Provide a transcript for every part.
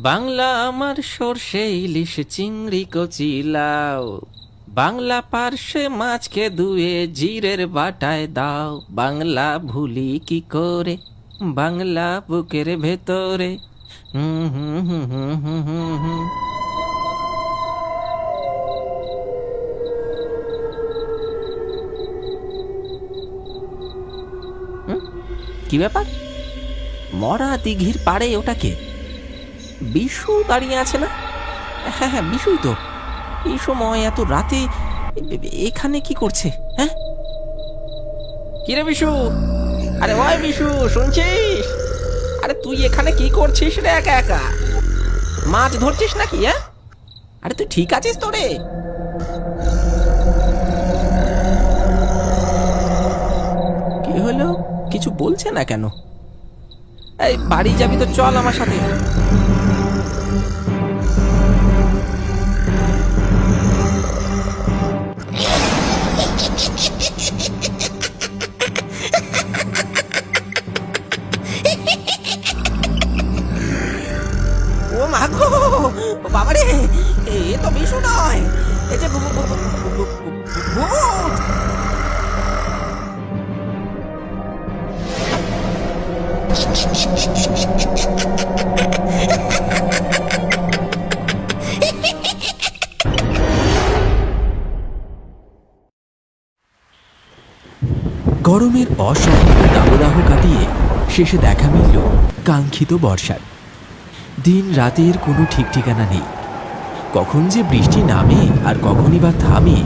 বাংলা আমার সর্ষে, ইলিশ, চিংড়ি, কচি লাও বাংলা পার্শ্বে মাছকে ধুয়ে জিরের বাটায় দাও। বাংলা ভুলি কি করে? বাংলা বুকের ভেতরে। হুম হুম হুম হুম হুম হুম। হুম? কি ব্যাপার? মরা দিঘির পাড়ে ওটাকে? বিশু দাঁড়িয়ে আছে না? হ্যাঁ হ্যাঁ বিশুই তো। এই সময় এত রাতে এখানে কি করছে হ্যাঁ? কিরে বিশু? আরে ওই বিশু, শুনছিস? আরে তুই এখানে কি করছিস রে একা একা? মাছ ধরছিস নাকি হ্যাঁ? আরে তুই ঠিক আছিস তো রে? কি হলো? কিছু বলছে না কেন? এই, বাড়ি যাবি তো চল আমার সাথে। এ তো বিশু নয়। এই যে গরমের অসহনীয় দাবদাহ কাটিয়ে শেষে দেখা মিলল কাঙ্ক্ষিত বর্ষার। দিন রাতের কোনো ঠিক ঠিকানা নেই। কখন যে বৃষ্টি নামে আর কখনই বা থামে,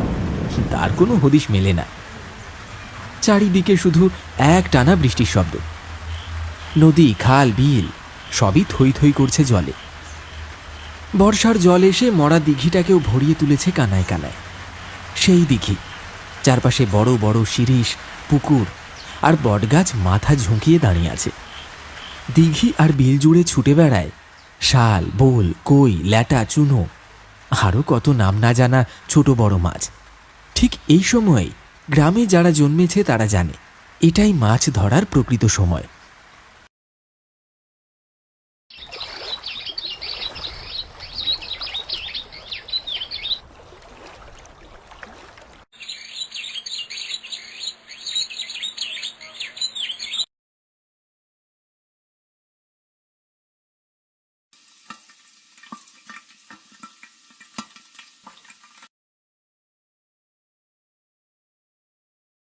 তার কোনো হদিশ মেলে না। চারিদিকে শুধু এক টানা বৃষ্টির শব্দ। নদী, খাল, বিল, সবই থই থই করছে জলে। বর্ষার জল এসে মরা দিঘিটাকেও ভরিয়ে তুলেছে কানায় কানায়। সেই দিঘি, চারপাশে বড় বড় শিরিষ, পুকুর আর বটগাছ মাথা ঝুঁকিয়ে দাঁড়িয়ে আছে। দিঘি আর বিল জুড়ে ছুটে বেড়ায় শাল, বোল, কই, ল্যাটা, চুনো আরও কত নাম না জানা ছোট বড় মাছ। ঠিক এই সময়ে গ্রামে যারা জন্মেছে তারা জানে, এটাই মাছ ধরার প্রকৃত সময়।